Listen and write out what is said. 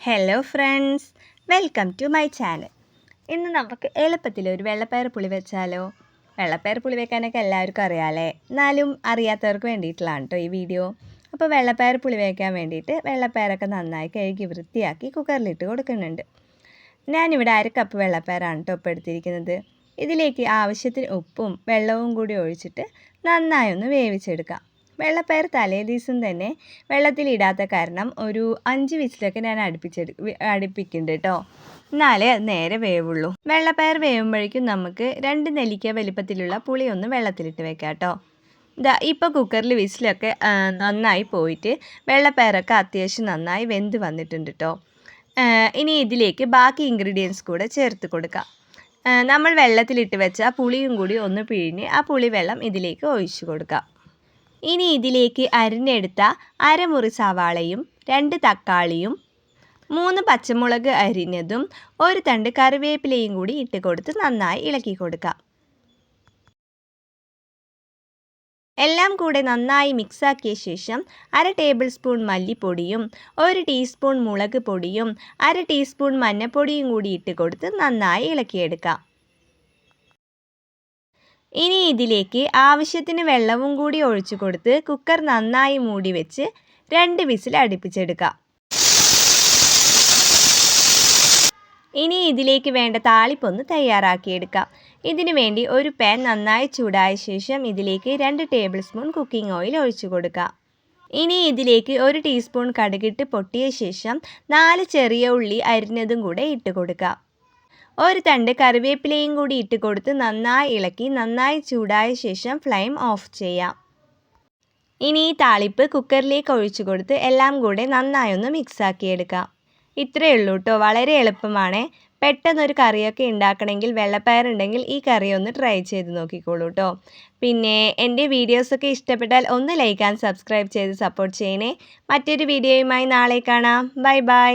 Hello friends welcome to my channel ഇന്ന് നമുക്ക് എളുപ്പത്തിൽ ഒരു വെള്ളപ്പയർ പുളി വെച്ചാലോ? വെള്ളപ്പയർ പുളി വെക്കാനൊക്കെ എല്ലാവർക്കും അറിയാമല്ലേ എന്നാലും അറിയാത്തവർക്ക് വേണ്ടിയിട്ടുള്ളതാണ് കേട്ടോ ഈ വീഡിയോ. അപ്പോൾ വെള്ളപ്പയർ പുളി വയ്ക്കാൻ വേണ്ടിയിട്ട് വെള്ളപ്പയറൊക്കെ നന്നായി കഴുകി വൃത്തിയാക്കി കുക്കറിലിട്ട് കൊടുക്കുന്നുണ്ട്. ഞാനിവിടെ അര കപ്പ് വെള്ളപ്പയറാണ് കേട്ടോ ഇപ്പോൾ എടുത്തിരിക്കുന്നത്. ഇതിലേക്ക് ആവശ്യത്തിന് ഉപ്പും വെള്ളവും കൂടി ഒഴിച്ചിട്ട് നന്നായി ഒന്ന് വേവിച്ചെടുക്കാം. വെള്ളപ്പയർ തലേ ദിവസം തന്നെ വെള്ളത്തിലിടാത്ത കാരണം ഒരു അഞ്ച് വിസിലൊക്കെ ഞാൻ അടുപ്പിച്ചെടു അടുപ്പിക്കുന്നുണ്ട് കേട്ടോ എന്നാലേ അത് നേരെ വേവുള്ളൂ. വെള്ളപ്പയർ വേവുമ്പോഴേക്കും നമുക്ക് രണ്ട് നെല്ലിക്ക വലിപ്പത്തിലുള്ള പുളി ഒന്ന് വെള്ളത്തിലിട്ട് വെക്കാം കേട്ടോ ഇതാ ഇപ്പോൾ കുക്കറിൽ വിസിലൊക്കെ നന്നായി പോയിട്ട് വെള്ളപ്പയറൊക്കെ അത്യാവശ്യം നന്നായി വെന്ത് വന്നിട്ടുണ്ട് കേട്ടോ ഇനി ഇതിലേക്ക് ബാക്കി ഇൻഗ്രീഡിയൻസ് കൂടെ ചേർത്ത് കൊടുക്കാം. നമ്മൾ വെള്ളത്തിലിട്ട് വെച്ച പുളിയും കൂടി ഒന്ന് പിഴിഞ്ഞ് ആ പുളി വെള്ളം ഇതിലേക്ക് ഒഴിച്ചു കൊടുക്കാം. ഇനി ഇതിലേക്ക് അരിഞ്ഞെടുത്ത അരമുറി സവാളയും രണ്ട് തക്കാളിയും മൂന്ന് പച്ചമുളക് അരിഞ്ഞതും ഒരു തണ്ട് കറിവേപ്പിലയും കൂടി ഇട്ട് കൊടുത്ത് നന്നായി ഇളക്കി കൊടുക്കാം. എല്ലാം കൂടെ നന്നായി മിക്സാക്കിയ ശേഷം അര ടേബിൾ സ്പൂൺ മല്ലിപ്പൊടിയും ഒരു ടീസ്പൂൺ മുളക് പൊടിയും അര ടീസ്പൂൺ മഞ്ഞൾപ്പൊടിയും കൂടി ഇട്ട് കൊടുത്ത് നന്നായി ഇളക്കിയെടുക്കാം. ഇനി ഇതിലേക്ക് ആവശ്യത്തിന് വെള്ളവും കൂടി ഒഴിച്ചു കൊടുത്ത് കുക്കർ നന്നായി മൂടി വെച്ച് രണ്ട് വിസിൽ അടുപ്പിച്ചെടുക്കാം. ഇനി ഇതിലേക്ക് വേണ്ട താളിപ്പൊന്ന് തയ്യാറാക്കിയെടുക്കാം. ഇതിനു വേണ്ടി ഒരു പാൻ നന്നായി ചൂടായ ശേഷം ഇതിലേക്ക് രണ്ട് ടേബിൾ സ്പൂൺ കുക്കിംഗ് ഓയിൽ ഒഴിച്ചു കൊടുക്കാം. ഇനി ഇതിലേക്ക് ഒരു ടീസ്പൂൺ കടുകിട്ട് പൊട്ടിയ ശേഷം നാല് ചെറിയ ഉള്ളി അരിഞ്ഞതും കൂടെ ഇട്ട് കൊടുക്കാം. ഒരു തണ്ട് കറിവേപ്പിലയും കൂടി ഇട്ട് കൊടുത്ത് നന്നായി ഇളക്കി നന്നായി ചൂടായ ശേഷം ഫ്ലെയിം ഓഫ് ചെയ്യാം. ഇനി ഈ താളിപ്പ് കുക്കറിലേക്ക് ഒഴിച്ചു കൊടുത്ത് എല്ലാം കൂടെ നന്നായി ഒന്ന് മിക്സാക്കി എടുക്കാം. ഇത്രയേ ഉള്ളൂ കേട്ടോ വളരെ എളുപ്പമാണ്. പെട്ടെന്നൊരു കറിയൊക്കെ ഉണ്ടാക്കണമെങ്കിൽ വെള്ളപ്പയർ ഉണ്ടെങ്കിൽ ഈ കറി ഒന്ന് ട്രൈ ചെയ്ത് നോക്കിക്കോളൂ കേട്ടോ പിന്നെ എന്റെ വീഡിയോസൊക്കെ ഇഷ്ടപ്പെട്ടാൽ ഒന്ന് ലൈക്ക് ആൻഡ് സബ്സ്ക്രൈബ് ചെയ്ത് സപ്പോർട്ട് ചെയ്യണേ. മറ്റൊരു വീഡിയോയുമായി നാളെ കാണാം. Bye bye